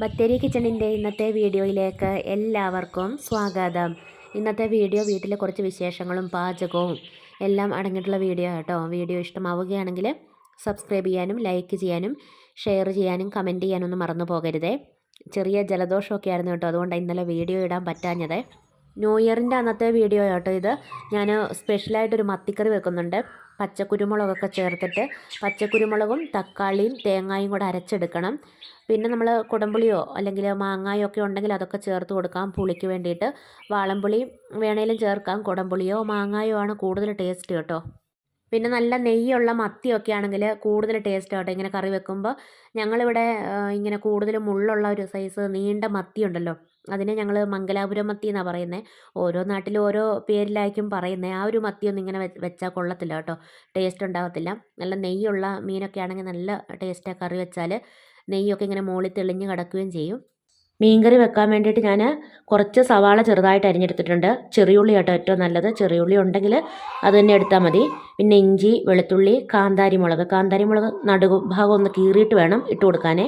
ബത്തേരി കിച്ചണിന്റെ ഇന്നത്തെ വീഡിയോയിലേക്ക് എല്ലാവർക്കും സ്വാഗതം. ഇന്നത്തെ വീഡിയോ വീട്ടിലെ കുറച്ച് വിശേഷങ്ങളും പാചകവും എല്ലാം അടങ്ങിയിട്ടുള്ള വീഡിയോ കേട്ടോ വീഡിയോ ഇഷ്ടമാവുകയാണെങ്കിൽ സബ്സ്ക്രൈബ് ചെയ്യാനും ലൈക്ക് ചെയ്യാനും ഷെയർ ചെയ്യാനും കമന്റ് ചെയ്യാനൊന്നും മറന്നു പോകരുതേ. ചെറിയ ജലദോഷമൊക്കെ ആയിരുന്നു കേട്ടോ. അതുകൊണ്ടാണ് ഇന്നലെ വീഡിയോ ഇടാൻ പറ്റാഞ്ഞത്. ന്യൂ ഇയറിന്റെ അന്നത്തെ വീഡിയോ കേട്ടോ ഇത്. ഞാൻ സ്പെഷ്യലായിട്ടൊരു മത്തിക്കറി വെക്കുന്നുണ്ട്. പച്ചക്കുരുമുളകൊക്കെ ചേർത്തിട്ട് പച്ചക്കുരുമുളകും തക്കാളിയും തേങ്ങായും കൂടെ അരച്ചെടുക്കണം. പിന്നെ നമ്മൾ കുടംപുളിയോ അല്ലെങ്കിൽ മാങ്ങായോ ഒക്കെ ഉണ്ടെങ്കിൽ അതൊക്കെ ചേർത്ത് കൊടുക്കാം പുളിക്ക് വേണ്ടിയിട്ട്. വാളംപുളി വേണേലും ചേർക്കാം. കുടംപുളിയോ മാങ്ങായോ ആണ് കൂടുതൽ ടേസ്റ്റ് കേട്ടോ. പിന്നെ നല്ല നെയ്യുള്ള മത്തിയൊക്കെ ആണെങ്കിൽ കൂടുതൽ ടേസ്റ്റ് ആവട്ടെ ഇങ്ങനെ കറി വെക്കുമ്പോൾ ഞങ്ങളിവിടെ ഇങ്ങനെ കൂടുതൽ മുള്ളുള്ള ഒരു സൈസ് നീണ്ട മത്തി ഉണ്ടല്ലോ. അതിനെ ഞങ്ങൾ മംഗലാപുരം മത്തി എന്നാണ് പറയുന്നത് ഓരോ നാട്ടിലും ഓരോ പേരിലായിരിക്കും പറയുന്നത് ആ ഒരു മത്തിയൊന്നും ഇങ്ങനെ വെച്ചാൽ കൊള്ളത്തില്ല കേട്ടോ. ടേസ്റ്റ് ഉണ്ടാകത്തില്ല നല്ല നെയ്യുള്ള മീനൊക്കെ ആണെങ്കിൽ നല്ല ടേസ്റ്റാണ് കറി വെച്ചാൽ നെയ്യൊക്കെ ഇങ്ങനെ മുകളിൽ തെളിഞ്ഞ് കിടക്കുകയും ചെയ്യും. മീൻകറി വെക്കാൻ വേണ്ടിയിട്ട് ഞാൻ കുറച്ച് സവാള ചെറുതായിട്ട് അരിഞ്ഞെടുത്തിട്ടുണ്ട്. ചെറിയുള്ളി കേട്ടോ ഏറ്റവും നല്ലത്. ചെറിയുള്ളി ഉണ്ടെങ്കിൽ അത് തന്നെ എടുത്താൽ മതി. പിന്നെ ഇഞ്ചി വെളുത്തുള്ളി കാന്താരി മുളക് കാന്താരി മുളക് നടുഭാഗം ഭാഗം ഒന്ന് കീറിയിട്ട് വേണം ഇട്ട് കൊടുക്കാനേ.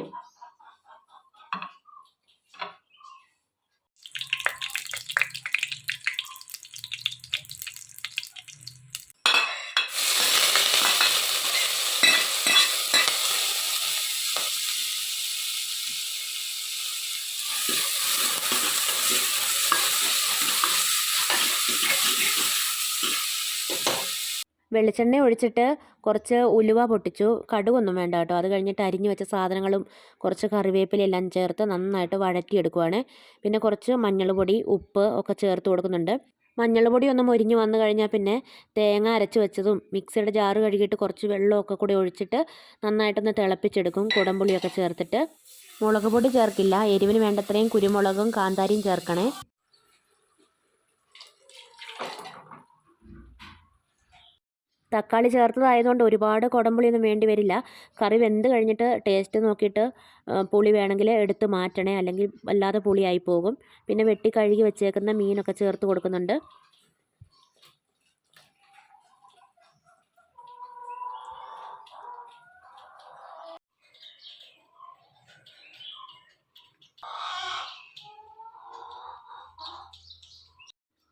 വെളിച്ചെണ്ണ ഒഴിച്ചിട്ട് കുറച്ച് ഉലുവ പൊട്ടിച്ചു. കടുകൊന്നും വേണ്ട കേട്ടോ. അത് കഴിഞ്ഞിട്ട് അരിഞ്ഞു വെച്ച സാധനങ്ങളും കുറച്ച് കറിവേപ്പിലെല്ലാം ചേർത്ത് നന്നായിട്ട് വഴറ്റിയെടുക്കുവാണ്. പിന്നെ കുറച്ച് മഞ്ഞൾ പൊടി ഉപ്പ് ഒക്കെ ചേർത്ത് കൊടുക്കുന്നുണ്ട്. മഞ്ഞൾ പൊടി ഒന്ന് മൊരിഞ്ഞ് വന്നു കഴിഞ്ഞാൽ പിന്നെ തേങ്ങ അരച്ച് വെച്ചതും മിക്സിയുടെ ജാറ് കഴുകിയിട്ട് കുറച്ച് വെള്ളമൊക്കെ കൂടി ഒഴിച്ചിട്ട് നന്നായിട്ടൊന്ന് തിളപ്പിച്ചെടുക്കും. കുടംപുളിയൊക്കെ ചേർത്തിട്ട്. മുളക് പൊടി ചേർക്കില്ല. എരിവിന് വേണ്ടത്രയും കുരുമുളകും കാന്താരിയും ചേർക്കണേ. തക്കാളി ചേർത്തതായതുകൊണ്ട് ഒരുപാട് കുടംപുളിയൊന്നും വേണ്ടി വരില്ല. കറി വെന്ത് കഴിഞ്ഞിട്ട് ടേസ്റ്റ് നോക്കിയിട്ട് പുളി വേണമെങ്കിൽ എടുത്ത് മാറ്റണേ. അല്ലെങ്കിൽ വല്ലാതെ പുളിയായി പോകും. പിന്നെ വെട്ടി കഴുകി വെച്ചേക്കുന്ന മീനൊക്കെ ചേർത്ത് കൊടുക്കുന്നുണ്ട്.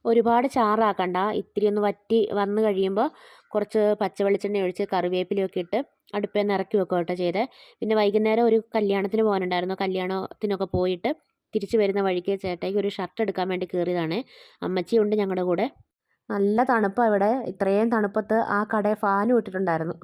ഒരുപാട് ചാറാക്കണ്ട. ഇത്തിരി ഒന്ന് വറ്റി വന്നു കഴിയുമ്പോൾ കുറച്ച് പച്ച വെളിച്ചെണ്ണ ഒഴിച്ച് കറിവേപ്പിലയൊക്കെ ഇട്ട് അടുപ്പിൽ നിന്ന് ഇറക്കി വെക്കുക കേട്ടോ ചെയ്തത് പിന്നെ വൈകുന്നേരം ഒരു കല്യാണത്തിന് പോകാനുണ്ടായിരുന്നു. കല്യാണത്തിനൊക്കെ പോയിട്ട് തിരിച്ചു വരുന്ന വഴിക്ക് ചേട്ടായിക്ക് ഒരു ഷർട്ട് എടുക്കാൻ വേണ്ടി കയറിയതാണ്. അമ്മച്ചിയുണ്ട് ഞങ്ങളുടെ കൂടെ. നല്ല തണുപ്പാണ് ഇവിടെ. ഇത്രയും തണുപ്പത്ത് ആ കടയിൽ ഫാനും ഇട്ടിട്ടുണ്ടായിരുന്നു.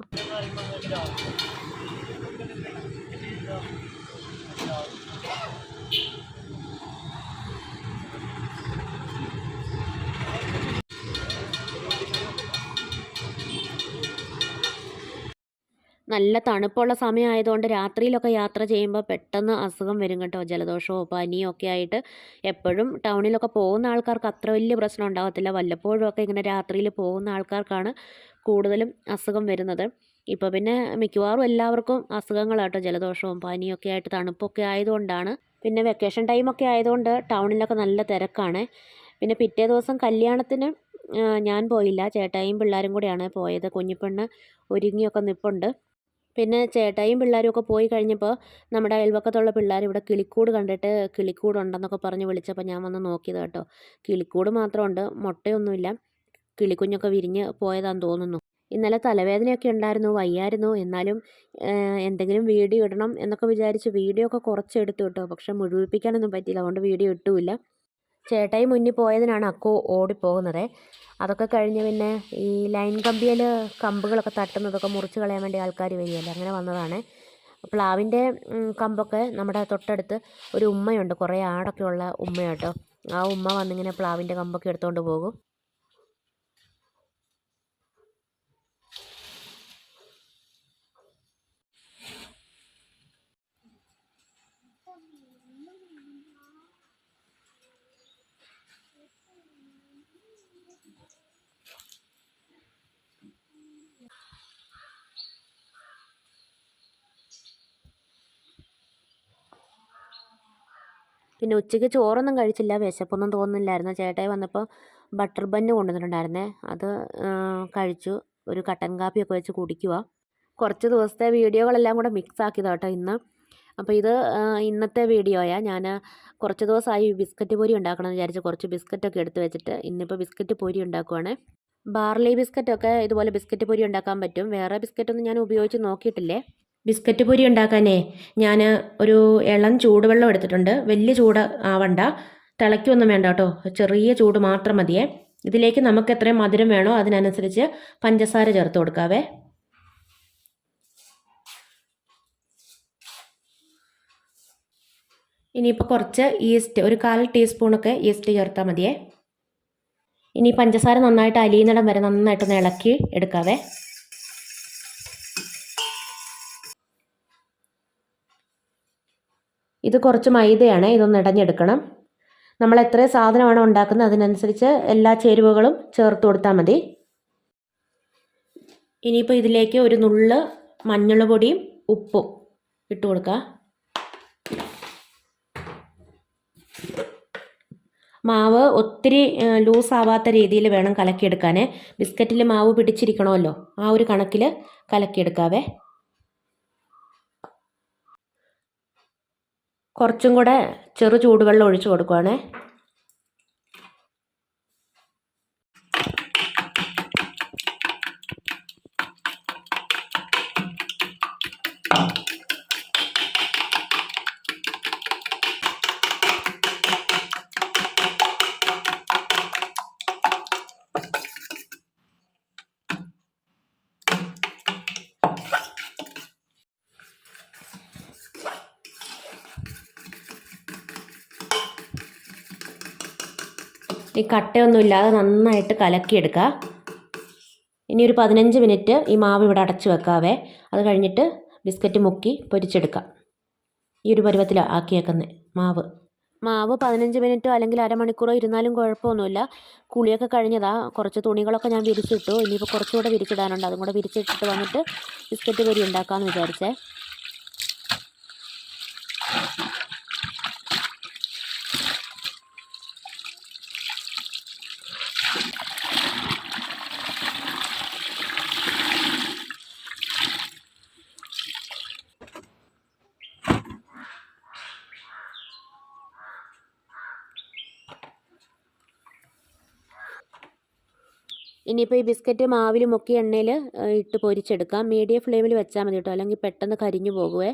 നല്ല തണുപ്പുള്ള സമയമായതുകൊണ്ട് രാത്രിയിലൊക്കെ യാത്ര ചെയ്യുമ്പോൾ പെട്ടെന്ന് അസുഖം വരും കേട്ടോ. ജലദോഷമോ പനിയോ ഒക്കെ ആയിട്ട് എപ്പോഴും ടൗണിലൊക്കെ പോകുന്ന ആൾക്കാർക്ക് അത്ര വലിയ പ്രശ്നം ഉണ്ടാകത്തില്ല വല്ലപ്പോഴും ഒക്കെ ഇങ്ങനെ രാത്രിയിൽ പോകുന്ന ആൾക്കാർക്കാണ് കൂടുതലും അസുഖം വരുന്നത്. ഇപ്പോൾ പിന്നെ മിക്കവാറും എല്ലാവർക്കും അസുഖങ്ങളാട്ടോ ജലദോഷവും പനിയൊക്കെ ആയിട്ട് തണുപ്പൊക്കെ ആയതുകൊണ്ടാണ്. പിന്നെ വെക്കേഷൻ ടൈമൊക്കെ ആയതുകൊണ്ട് ടൗണിലൊക്കെ നല്ല തിരക്കാണ്. പിന്നെ പിറ്റേ ദിവസം കല്യാണത്തിന് ഞാൻ പോയില്ല. ചേട്ടായും പിള്ളേരും കൂടെയാണ് പോയത്. കുഞ്ഞിപ്പെണ്ണ് ഒരുങ്ങിയൊക്കെ നിൽപ്പുണ്ട് പിന്നെ ചേട്ടായും പിള്ളേരും ഒക്കെ പോയി കഴിഞ്ഞപ്പോൾ നമ്മുടെ അയൽവക്കത്തുള്ള പിള്ളേർ ഇവിടെ കിളിക്കൂട് കണ്ടിട്ട് കിളിക്കൂട് ഉണ്ടെന്നൊക്കെ പറഞ്ഞ് വിളിച്ചപ്പോൾ ഞാൻ വന്ന് നോക്കിയത് കേട്ടോ. കിളിക്കൂട് മാത്രമുണ്ട് മുട്ടയൊന്നുമില്ല. കിളിക്കുഞ്ഞൊക്കെ വിരിഞ്ഞ് പോയതാന്ന് തോന്നുന്നു. ഇന്നലെ തലവേദനയൊക്കെ ഉണ്ടായിരുന്നു വയ്യായിരുന്നു. എന്നാലും എന്തെങ്കിലും വീഡിയോ ഇടണം എന്നൊക്കെ വിചാരിച്ച് വീഡിയോ ഒക്കെ കുറച്ചെടുത്തു കേട്ടോ. പക്ഷെ മുഴുവിപ്പിക്കാനൊന്നും പറ്റിയില്ല. അതുകൊണ്ട് വീഡിയോ ഇട്ടുമില്ല. ചേട്ടായി മുന്നിൽ പോയതിനാണ് അക്കു ഓടിപ്പോകുന്നത്. അതൊക്കെ കഴിഞ്ഞ് പിന്നെ ഈ ലൈൻ കമ്പിയിൽ കമ്പുകളൊക്കെ തട്ടുന്നതൊക്കെ മുറിച്ച് കളയാൻ വേണ്ടി ആൾക്കാർ വരികയല്ലേ? അങ്ങനെ വന്നതാണ്. പ്ലാവിന്റെ കമ്പൊക്കെ നമ്മുടെ തൊട്ടടുത്ത് ഒരു ഉമ്മയുണ്ട്. കുറേ ആടൊക്കെ ഉള്ള ഉമ്മയാട്ടോ. ആ ഉമ്മ വന്നിങ്ങനെ പ്ലാവിന്റെ കമ്പൊക്കെ എടുത്തുകൊണ്ട് പോകും. പിന്നെ ഉച്ചയ്ക്ക് ചോറൊന്നും കഴിച്ചില്ല. വിശപ്പൊന്നും തോന്നുന്നില്ലായിരുന്നു. ചേട്ടായി വന്നപ്പോൾ ബട്ടർ ബന്ന് കൊണ്ടുവന്നിട്ടുണ്ടായിരുന്നേ. അത് കഴിച്ചു. ഒരു കട്ടൻ കാപ്പിയൊക്കെ വെച്ച് കുടിക്കുക കുറച്ച് ദിവസത്തെ വീഡിയോകളെല്ലാം കൂടെ മിക്സ് ആക്കിയതാണ് കേട്ടോ ഇന്ന്. അപ്പോൾ ഇത് ഇന്നത്തെ വീഡിയോയാ. ഞാൻ കുറച്ച് ദിവസമായി ബിസ്ക്കറ്റ് പൊരി ഉണ്ടാക്കണമെന്ന് വിചാരിച്ച് കുറച്ച് ബിസ്ക്കറ്റൊക്കെ എടുത്ത് വെച്ചിട്ട് ഇന്നിപ്പോൾ ബിസ്ക്കറ്റ് പൊരി ഉണ്ടാക്കുവാണ്. ബാർലി ബിസ്ക്കറ്റൊക്കെ ഇതുപോലെ ബിസ്ക്കറ്റ് പൊരി ഉണ്ടാക്കാൻ പറ്റും. വേറെ ബിസ്ക്കറ്റൊന്നും ഞാൻ ഉപയോഗിച്ച് നോക്കിയിട്ടില്ലേ? ബിസ്ക്കറ്റ് പൊരി ഉണ്ടാക്കാനേ ഞാൻ ഒരു ഇളം ചൂടുവെള്ളം എടുത്തിട്ടുണ്ട്. വലിയ ചൂട് ആവണ്ട. തിളയ്ക്കൊന്നും വേണ്ട കേട്ടോ. ചെറിയ ചൂട് മാത്രം മതിയേ. ഇതിലേക്ക് നമുക്ക് എത്രയും മധുരം വേണോ അതിനനുസരിച്ച് പഞ്ചസാര ചേർത്ത് കൊടുക്കാവേ. ഇനിയിപ്പോൾ കുറച്ച് ഈസ്റ്റ് ഒരു കാൽ ടീസ്പൂണൊക്കെ ഈസ്റ്റ് ചേർത്താൽ മതിയേ. ഇനി പഞ്ചസാര നന്നായിട്ട് അലിയുന്നിടം വരെ നന്നായിട്ടൊന്ന് ഇളക്കി എടുക്കാവേ. ഇത് കുറച്ച് മൈദയാണ് ഇതൊന്ന് ഇടഞ്ഞെടുക്കണം. നമ്മൾ എത്ര സാധനമാണ് ഉണ്ടാക്കുന്നത് അതിനനുസരിച്ച് എല്ലാ ചേരുവകളും ചേർത്ത് കൊടുത്താൽ മതി. ഇനിയിപ്പോൾ ഇതിലേക്ക് ഒരു നുള്ള് മഞ്ഞൾ പൊടിയും ഉപ്പും ഇട്ട് കൊടുക്കുക മാവ് ഒത്തിരി ലൂസ് ആവാത്ത രീതിയിൽ വേണം കലക്കിയെടുക്കാൻ ബിസ്ക്കറ്റിൽ മാവ് പിടിച്ചിരിക്കണമല്ലോ ആ ഒരു കണക്കിൽ കലക്കിയെടുക്കാവേ. കുറച്ചും കൂടെ ചെറു ചൂടുവെള്ളം ഒഴിച്ച് കൊടുക്കുവാണേ. ഈ കട്ടയൊന്നും ഇല്ലാതെ നന്നായിട്ട് കലക്കിയെടുക്കുക. ഇനി ഒരു പതിനഞ്ച് മിനിറ്റ് ഈ മാവ് ഇവിടെ അടച്ചു വെക്കാവേ. അത് കഴിഞ്ഞിട്ട് ബിസ്ക്കറ്റ് മുക്കി പൊരിച്ചെടുക്കാം ഈ ഒരു പരുവത്തിലാണ് ആക്കിയേക്കുന്നത് മാവ്. മാവ് പതിനഞ്ച് മിനിറ്റോ അല്ലെങ്കിൽ അരമണിക്കൂറോ ഇരുന്നാലും കുഴപ്പമൊന്നുമില്ല. കുളിയൊക്കെ കഴിഞ്ഞതാ. കുറച്ച് തുണികളൊക്കെ ഞാൻ വിരിച്ചിട്ടു. ഇനിയിപ്പോൾ കുറച്ചുകൂടെ വിരിച്ചിടാനുണ്ട്. അതും കൂടെ വിരിച്ചിട്ടിട്ട് വന്നിട്ട് ബിസ്ക്കറ്റ് പൊരി ഉണ്ടാക്കാമെന്ന് വിചാരിച്ചേ. ഇനിയിപ്പോൾ ഈ ബിസ്ക്കറ്റ് മാവിലും മുക്കി എണ്ണയിൽ ഇട്ട് പൊരിച്ചെടുക്കാം. മീഡിയം ഫ്ലെയിമിൽ വെച്ചാൽ മതി കേട്ടോ. അല്ലെങ്കിൽ പെട്ടെന്ന് കരിഞ്ഞു പോകുവേ.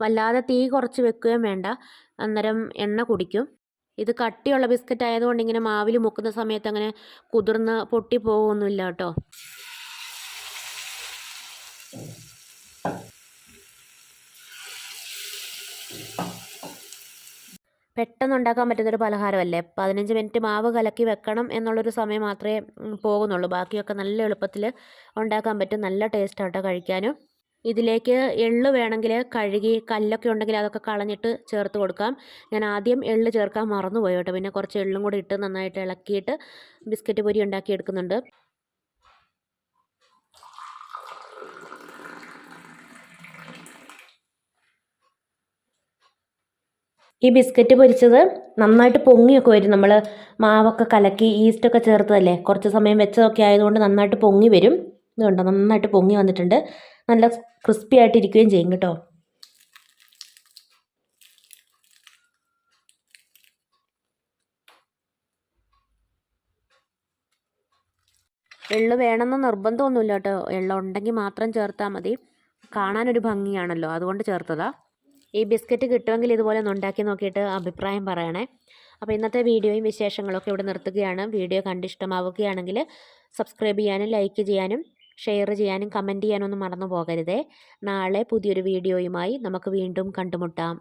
വല്ലാതെ തീ കുറച്ച് വെക്കുകയും വേണ്ട. അന്നേരം എണ്ണ കുടിക്കും. ഇത് കട്ടിയുള്ള ബിസ്ക്കറ്റ് ആയതുകൊണ്ട് ഇങ്ങനെ മാവിൽ മുക്കുന്ന സമയത്ത് അങ്ങനെ കുതിർന്ന് പൊട്ടി പോകുമൊന്നുമില്ല കേട്ടോ. പെട്ടെന്ന് ഉണ്ടാക്കാൻ പറ്റുന്നൊരു പലഹാരമല്ലേ? പതിനഞ്ച് മിനിറ്റ് മാവ് കലക്കി വെക്കണം എന്നുള്ളൊരു സമയം മാത്രമേ പോകുന്നുള്ളൂ. ബാക്കിയൊക്കെ നല്ല എളുപ്പത്തിൽ ഉണ്ടാക്കാൻ പറ്റും. നല്ല ടേസ്റ്റ് ആട്ടോ കഴിക്കാനും. ഇതിലേക്ക് എള്ള് വേണമെങ്കിൽ കഴുകി കല്ലൊക്കെ ഉണ്ടെങ്കിൽ അതൊക്കെ കളഞ്ഞിട്ട് ചേർത്ത് കൊടുക്കാം. ഞാൻ ആദ്യം എള്ള് ചേർക്കാൻ മറന്നുപോയി കേട്ടോ. പിന്നെ കുറച്ച് എള്ളും കൂടി ഇട്ട് നന്നായിട്ട് ഇളക്കിയിട്ട് ബിസ്ക്കറ്റ് പൊരി ഉണ്ടാക്കി എടുക്കുന്നുണ്ട് ഈ ബിസ്ക്കറ്റ് പൊരിച്ചത് നന്നായിട്ട് പൊങ്ങിയൊക്കെ വരും. നമ്മൾ മാവൊക്കെ കലക്കി ഈസ്റ്റൊക്കെ ചേർത്തതല്ലേ? കുറച്ച് സമയം വെച്ചതൊക്കെ ആയതുകൊണ്ട് നന്നായിട്ട് പൊങ്ങി വരും. ഇത് നന്നായിട്ട് പൊങ്ങി വന്നിട്ടുണ്ട്. നല്ല ക്രിസ്പി ആയിട്ടിരിക്കുകയും ചെയ്യും കേട്ടോ. എള്ള് വേണമെന്ന് നിർബന്ധമൊന്നുമില്ല കേട്ടോ. എള്ള ഉണ്ടെങ്കിൽ മാത്രം ചേർത്താൽ മതി. കാണാനൊരു ഭംഗിയാണല്ലോ. അതുകൊണ്ട് ചേർത്തതാ. ഈ ബിസ്ക്കറ്റ് കിട്ടുമെങ്കിൽ ഇതുപോലെ ഒന്ന് ഉണ്ടാക്കി നോക്കിയിട്ട് അഭിപ്രായം പറയണേ. അപ്പോൾ ഇന്നത്തെ വീഡിയോയും വിശേഷങ്ങളൊക്കെ ഇവിടെ നിർത്തുകയാണ്. വീഡിയോ കണ്ടിഷ്ടമാവുകയാണെങ്കിൽ സബ്സ്ക്രൈബ് ചെയ്യാനും ലൈക്ക് ചെയ്യാനും ഷെയർ ചെയ്യാനും കമന്റ് ചെയ്യാനും ഒന്നും മറന്നു പോകരുതേ. നാളെ പുതിയൊരു വീഡിയോയുമായി നമുക്ക് വീണ്ടും കണ്ടുമുട്ടാം.